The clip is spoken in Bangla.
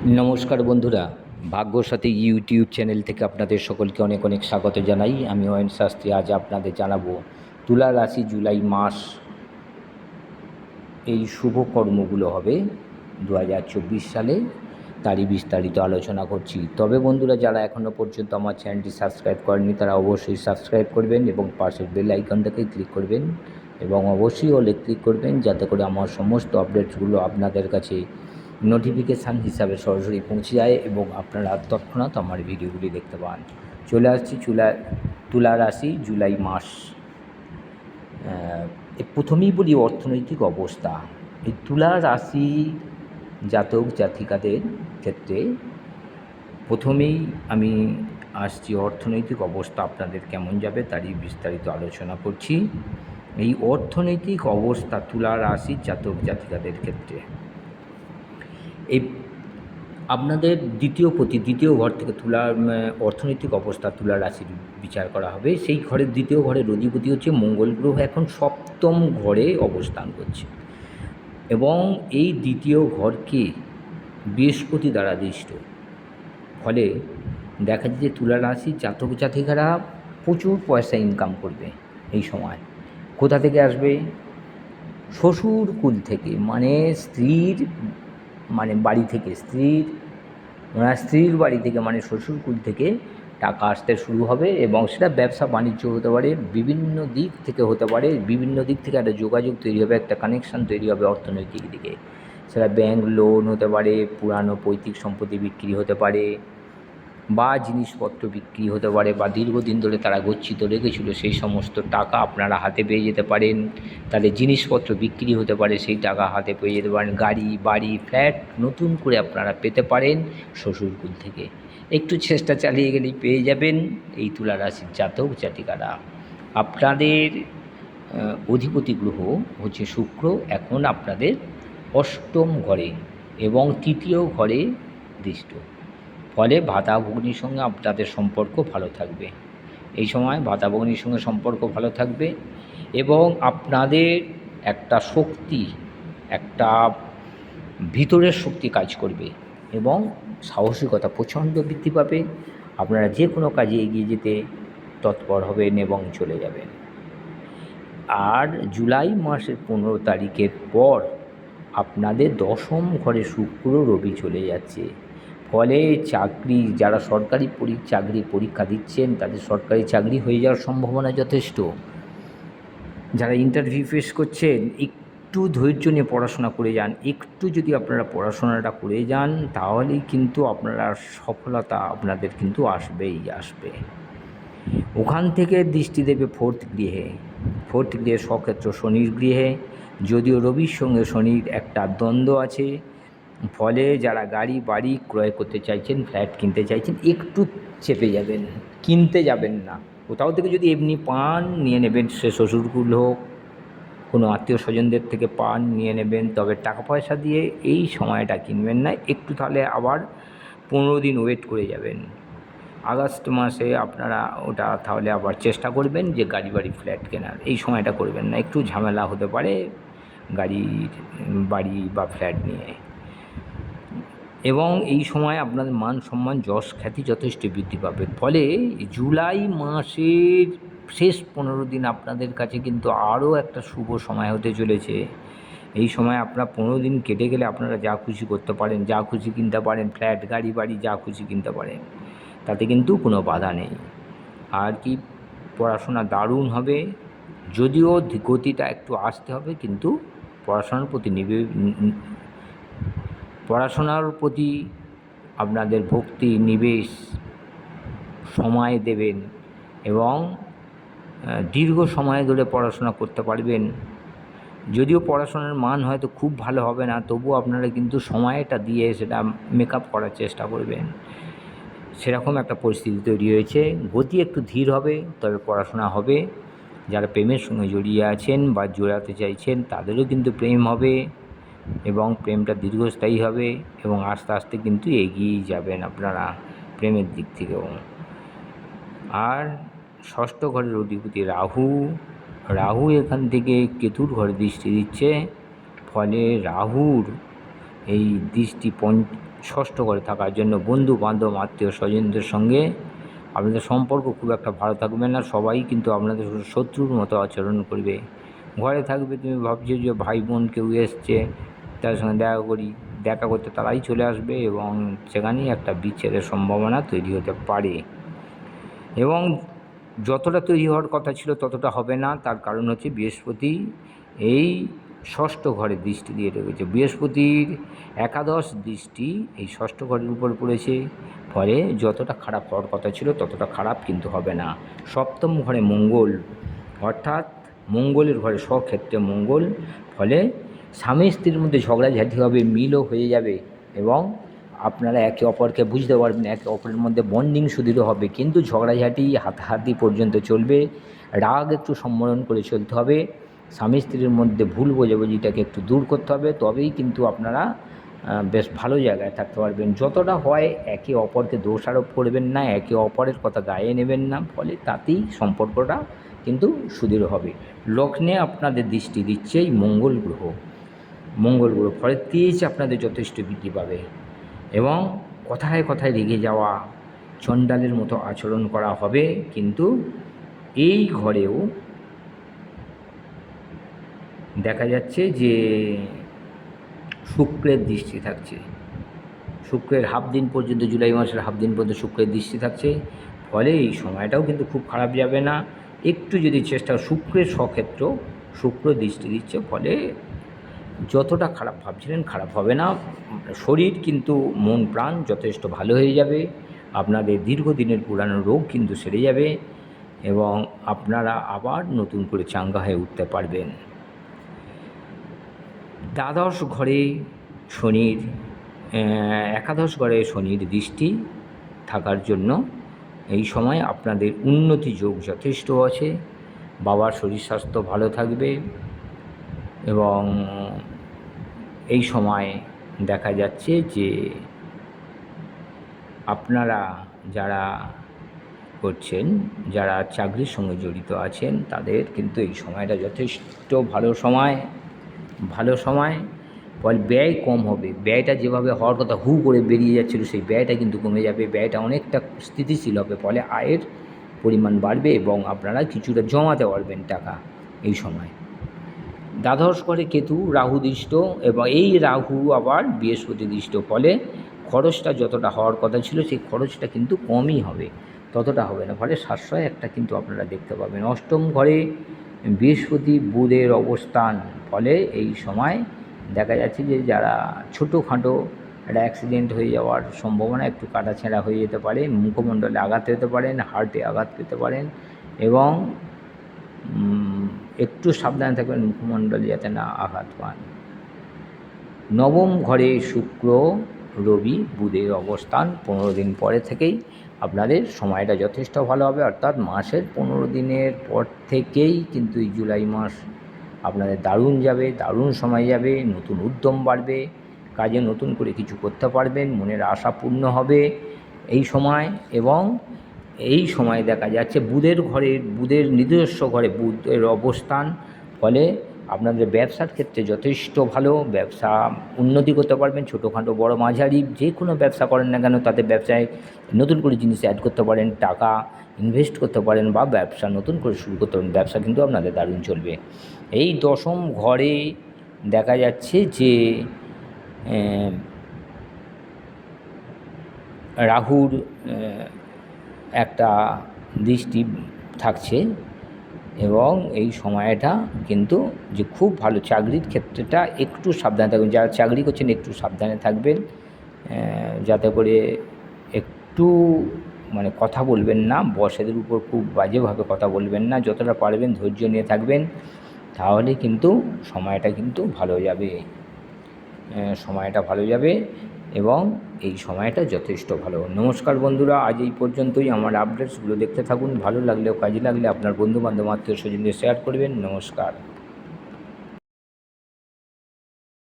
নমস্কার বন্ধুরা, ভাগ্যসাথী ইউটিউব চ্যানেল থেকে আপনাদের সকলকে অনেক অনেক স্বাগত জানাই। আমি অয়ন শাস্ত্রী, আজ আপনাদের জানাব তুলা রাশি জুলাই মাস এই শুভ কর্মগুলো হবে দু হাজার চব্বিশ সালে। তারই বিস্তারিত আলোচনা করছি। তবে বন্ধুরা, যারা এখনও পর্যন্ত আমার চ্যানেলটি সাবস্ক্রাইব করেনি তারা অবশ্যই সাবস্ক্রাইব করবেন এবং পাশের বেল আইকনটাকে ক্লিক করবেন এবং অবশ্যই ওলে ক্লিক করবেন, যাতে করে আমার সমস্ত আপডেটসগুলো আপনাদের কাছে নোটিফিকেশান হিসাবে সরাসরি পৌঁছে যায় এবং আপনারা তৎক্ষণাৎ আমার ভিডিওগুলি দেখতে পান। চলে আসছি চুলা, তুলা রাশি, জুলাই মাস। প্রথমেই বলি অর্থনৈতিক অবস্থা। এই তুলা রাশি জাতক জাতিকাদের ক্ষেত্রে প্রথমেই আমি আসছি অর্থনৈতিক অবস্থা আপনাদের কেমন যাবে তারই বিস্তারিত আলোচনা করছি। এই অর্থনৈতিক অবস্থা তুলা রাশি জাতক জাতিকাদের ক্ষেত্রে। এই আপনাদের দ্বিতীয় প্রতি, দ্বিতীয় ঘর থেকে তুলার অর্থনৈতিক অবস্থা তুলা রাশির বিচার করা হবে। সেই ঘরের দ্বিতীয় ঘরের অধিপতি হচ্ছে মঙ্গল গ্রহ, এখন সপ্তম ঘরে অবস্থান করছে। এবং এই দ্বিতীয় ঘরকে বৃহস্পতি দ্বারা দৃষ্ট। ফলে দেখা যায় যে তুলা রাশি জাতক জাতিকারা প্রচুর পয়সা ইনকাম করবে এই সময়। কোথা থেকে আসবে? শ্বশুর কুল থেকে মানে স্ত্রীর মানে বাড়ি থেকে স্ত্রীর, ওনার স্ত্রীর বাড়ি থেকে মানে শ্বশুরকুল থেকে টাকা আসতে শুরু হবে এবং সেটা ব্যবসা বাণিজ্য হতে পারে, বিভিন্ন দিক থেকে হতে পারে, বিভিন্ন দিক থেকে একটা যোগাযোগ তৈরি হবে, একটা কানেকশান তৈরি হবে অর্থনৈতিক দিকে। সেটা ব্যাংক লোন হতে পারে, পুরানো পৈতৃক সম্পত্তি বিক্রি হতে পারে বা জিনিসপত্র বিক্রি হতে পারে বা দীর্ঘদিন ধরে তারা গচ্ছিত রেখেছিল, সেই সমস্ত টাকা আপনারা হাতে পেয়ে যেতে পারেন। তাদের জিনিসপত্র বিক্রি হতে পারে, সেই টাকা হাতে পেয়ে যেতে পারেন। গাড়ি, বাড়ি, ফ্ল্যাট নতুন করে আপনারা পেতে পারেন শ্বশুরকুল থেকে। একটু চেষ্টা চালিয়ে গেলেই পেয়ে যাবেন এই তুলা রাশির জাতক জাতিকারা। আপনাদের অধিপতি গ্রহ হচ্ছে শুক্র, এখন আপনাদের অষ্টম ঘরে এবং তৃতীয় ঘরে দৃষ্ট। ফলে ভাতা ভগ্নির সঙ্গে আপনাদের সম্পর্ক ভালো থাকবে। এই সময় ভাতা ভগ্নির সঙ্গে সম্পর্ক ভালো থাকবে এবং আপনাদের একটা শক্তি, একটা ভিতরের শক্তি কাজ করবে এবং সাহসিকতা প্রচণ্ড বৃদ্ধি পাবে। আপনারা যে কোনো কাজে এগিয়ে যেতে তৎপর হবেন এবং চলে যাবেন। আর জুলাই মাসের পনেরো তারিখের পর আপনাদের দশম ঘরে শুক্র রবি চলে যাচ্ছে। ফলে চাকরি, যারা সরকারি পরি, চাকরি পরীক্ষা দিচ্ছেন, তাদের সরকারি চাকরি হয়ে যাওয়ার সম্ভাবনা যথেষ্ট। যারা ইন্টারভিউ ফেস করছেন, একটু ধৈর্য নিয়ে পড়াশোনা করে যান। একটু যদি আপনারা পড়াশোনাটা করে যান, তাহলেই কিন্তু আপনারা সফলতা আপনাদের কিন্তু আসবেই, আসবে। ওখান থেকে দৃষ্টি দেবে ফোর্থ গৃহে। ফোর্থ গৃহে সক্ষেত্র শনির গৃহে। যদিও রবির সঙ্গে শনির একটা দ্বন্দ্ব আছে ফলে যারা গাড়ি, বাড়ি ক্রয় করতে চাইছেন, ফ্ল্যাট কিনতে চাইছেন, একটু চেপে যাবেন, কিনতে যাবেন না। কোথাও থেকে যদি এমনি পান, নিয়ে নেবেন, সে শ্বশুরকুল হোক, কোনো আত্মীয় স্বজনদের থেকে পান, নিয়ে নেবেন, তবে টাকা পয়সা দিয়ে এই সময়টা কিনবেন না, একটু তাহলে আবার পনেরো দিন ওয়েট করে যাবেন। আগস্ট মাসে আপনারা ওটা তাহলে আবার চেষ্টা করবেন যে গাড়ি, বাড়ি, ফ্ল্যাট কেনার। এই সময়টা করবেন না, একটু ঝামেলা হতে পারে গাড়ির, বাড়ি বা ফ্ল্যাট নিয়ে। এবং এই সময় আপনাদের মান সম্মান, যশ খ্যাতি যথেষ্ট বৃদ্ধি পাবে। ফলে জুলাই মাসের শেষ পনেরো দিন আপনাদের কাছে কিন্তু আরও একটা শুভ সময় হতে চলেছে। এই সময় আপনার পনেরো দিন কেটে গেলে আপনারা যা খুশি করতে পারেন, যা খুশি কিনতে পারেন, ফ্ল্যাট, গাড়ি বাড়ি যা খুশি কিনতে পারেন, তাতে কিন্তু কোনো বাধা নেই। আর কি পড়াশোনা দারুণ হবে, যদিও গতিটা একটু আসতে হবে, কিন্তু পড়াশোনার প্রতি নিবে পড়াশোনার প্রতি আপনাদের ভক্তি, নিবেশ সময় দেবেন এবং দীর্ঘ সময় ধরে পড়াশোনা করতে পারবেন। যদিও পড়াশোনার মান হয়তো খুব ভালো হবে না তবুও আপনারা কিন্তু সময়টা দিয়ে সেটা মেকআপ করার চেষ্টা করবেন। সেরকম একটা পরিস্থিতি তৈরি হয়েছে। গতি একটু ধীর হবে, তবে পড়াশোনা হবে। যারা প্রেমের সঙ্গে জড়িয়ে আছেন বা জোড়াতে চাইছেন, তাদেরও কিন্তু প্রেম হবে। এবং প্রেমটা দীর্ঘস্থায়ী হবে এবং আস্তে আস্তে কিন্তু এগিয়েই যাবেন আপনারা প্রেমের দিক থেকেও। আর ষষ্ঠ ঘরের অধিপতি রাহু রাহু এখান থেকে কেতুর ঘরে দৃষ্টি দিচ্ছে, ফলে রাহুর এই দৃষ্টি পঞ্চ ষষ্ঠ ঘরে থাকার জন্য বন্ধু বান্ধব আত্মীয় স্বজনদের সঙ্গে আপনাদের সম্পর্ক খুব একটা ভালো থাকবে না, সবাই কিন্তু আপনাদের শত্রুর মতো আচরণ করবে। ঘরে থাকবে, তুমি ভাবছ যে ভাই বোন কেউ এসছে তার সঙ্গে দেখা করি, দেখা করতে তারাই চলে আসবে এবং সেখানেই একটা বিচ্ছেদের সম্ভাবনা তৈরি হতে পারে। এবং যতটা তৈরি হওয়ার কথা ছিল ততটা হবে না, তার কারণ হচ্ছে বৃহস্পতি এই ষষ্ঠ ঘরে দৃষ্টি দিয়ে রেখেছে। বৃহস্পতির একাদশ দৃষ্টি এই ষষ্ঠ ঘরের উপর পড়েছে, ফলে যতটা খারাপ হওয়ার কথা ছিল ততটা খারাপ কিন্তু হবে না। সপ্তম ঘরে মঙ্গল, অর্থাৎ মঙ্গলের ঘরে স্বক্ষেত্রে মঙ্গল, ফলে স্বামী স্ত্রীর মধ্যে ঝগড়াঝাটি হবে, মিলও হয়ে যাবে এবং আপনারা একে অপরকে বুঝতে পারবেন, একে অপরের মধ্যে বন্ডিং সুদৃঢ় হবে। কিন্তু ঝগড়াঝাটি হাতাহাতি পর্যন্ত চলবে, রাগ একটু সম্বরণ করে চলতে হবে, স্বামী স্ত্রীর মধ্যে ভুল বোঝাবুঝিটাকে একটু দূর করতে হবে, তবেই কিন্তু আপনারা বেশ ভালো জায়গায় থাকতে পারবেন। যতটা হয় একে অপরকে দোষারোপ করবেন না, একে অপরের কথা গায়ে নেবেন না, ফলে তাতেই সম্পর্কটা কিন্তু সুদৃঢ় হবে। লগ্নে আপনাদের দৃষ্টি দিচ্ছে এই মঙ্গল গ্রহ। মঙ্গল গ্রহ ফলে তেজ আপনাদের যথেষ্ট বৃদ্ধি পাবে এবং কথায় কথায় রেগে যাওয়া, চণ্ডালের মতো আচরণ করা হবে। কিন্তু এই ঘরেও দেখা যাচ্ছে যে শুক্রের দৃষ্টি থাকছে। শুক্রের হাফ দিন পর্যন্ত, জুলাই মাসের হাফ দিন পর্যন্ত শুক্রের দৃষ্টি থাকছে। ফলে এই সময়টাও কিন্তু খুব খারাপ যাবে না। একটু যদি চেষ্টা শুক্রের স্বক্ষেত্র, শুক্র দৃষ্টি দিচ্ছে, ফলে যতটা খারাপ ভাবছিলেন খারাপ হবে না। শরীর কিন্তু, মন, প্রাণ যথেষ্ট ভালো হয়ে যাবে। আপনাদের দীর্ঘদিনের পুরানো রোগ কিন্তু সেরে যাবে এবং আপনারা আবার নতুন করে চাঙ্গা হয়ে উঠতে পারবেন। দ্বাদশ ঘরে শনির একাদশ ঘরে শনির দৃষ্টি থাকার জন্য এই সময় আপনাদের উন্নতি যোগ যথেষ্ট আছে। বাবার শরীর স্বাস্থ্য ভালো থাকবে এবং এই সময় দেখা যাচ্ছে যে আপনারা যারা করছেন, যারা চাকরির সঙ্গে জড়িত আছেন, তাদের কিন্তু এই সময়টা যথেষ্ট ভালো সময় ভালো সময়। ফল ব্যয় কম হবে। ব্যয়টা যেভাবে হওয়ার কথা হু করে বেরিয়ে যাচ্ছিল, সেই ব্যয়টা কিন্তু কমে যাবে। ব্যয়টা অনেকটা স্থিতিশীল হবে ফলে আয়ের পরিমাণ বাড়বে এবং আপনারা কিছুটা জমাতে পারবেন টাকা এই সময়। দ্বাদশ করে কেতু রাহু দৃষ্ট এবং এই রাহু আবার বৃহস্পতি দৃষ্ট, ফলে খরচটা যতটা হওয়ার কথা ছিল, সেই খরচটা কিন্তু কমই হবে, ততটা হবে না। ফলে সাশ্রয় একটা কিন্তু আপনারা দেখতে পাবেন। অষ্টম ঘরে বৃহস্পতি বুধের অবস্থান, ফলে এই সময় দেখা যাচ্ছে যে যারা ছোটোখাটো একটা অ্যাক্সিডেন্ট হয়ে যাওয়ার সম্ভাবনা, একটু কাটাছেঁড়া হয়ে যেতে পারে, মুখমণ্ডলে আঘাত পেতে পারেন হার্টে আঘাত পেতে পারেন এবং একটু সাবধানে থাকবেন, মুখমণ্ডলে যাতে না আঘাত পান। নবম ঘরে শুক্র, রবি, বুধের অবস্থান পনেরো দিন পরে থেকেই। আপনাদের সময়টা যথেষ্ট ভালো হবে, অর্থাৎ মাসের পনেরো দিনের পর থেকেই কিন্তু জুলাই মাস আপনাদের দারুণ যাবে, দারুণ সময় যাবে, নতুন উদ্যম বাড়বে, কাজে নতুন করে কিছু করতে পারবেন, মনের আশা পূর্ণ হবে এই সময় এবং এই সময় দেখা যাচ্ছে বুধের ঘরে, বুধের নিজস্ব ঘরে বুধের অবস্থান, ফলে আপনাদের ব্যবসার ক্ষেত্রে যথেষ্ট ভালো, ব্যবসা উন্নতি করতে পারবেন, ছোটোখাটো বড় মাঝারি যে কোনো ব্যবসা করেন না কেন, তাতে ব্যবসায় নতুন করে জিনিস অ্যাড করতে পারেন, টাকা ইনভেস্ট করতে পারেন বা ব্যবসা নতুন করে শুরু করতে পারেন, ব্যবসা কিন্তু আপনাদের দারুণ চলবে। এই দশম ঘরে দেখা যাচ্ছে যে রাহুর একটা দৃষ্টি থাকছে। এবং এই সময়টা কিন্তু যে খুব ভালো চাকরির ক্ষেত্রেটা একটু সাবধানে থাকবেন যারা চাকরি করছেন একটু সাবধানে থাকবেন। যাতে করে একটু মানে কথা বলবেন না, বসেদের উপর খুব বাজেভাবে কথা বলবেন না, যতটা পারবেন ধৈর্য নিয়ে থাকবেন, তাহলে কিন্তু সময়টা কিন্তু ভালো যাবে। সময়টা ভালো যাবে। এবং এই সময়টা যথেষ্ট ভালো। নমস্কার বন্ধুরা, আজ এই পর্যন্তই। আমার আপডেটসগুলো দেখতে থাকুন। ভালো লাগলেও কাজে লাগলে আপনার বন্ধু বান্ধব আত্মীয় স্বজনদের শেয়ার করবেন। নমস্কার।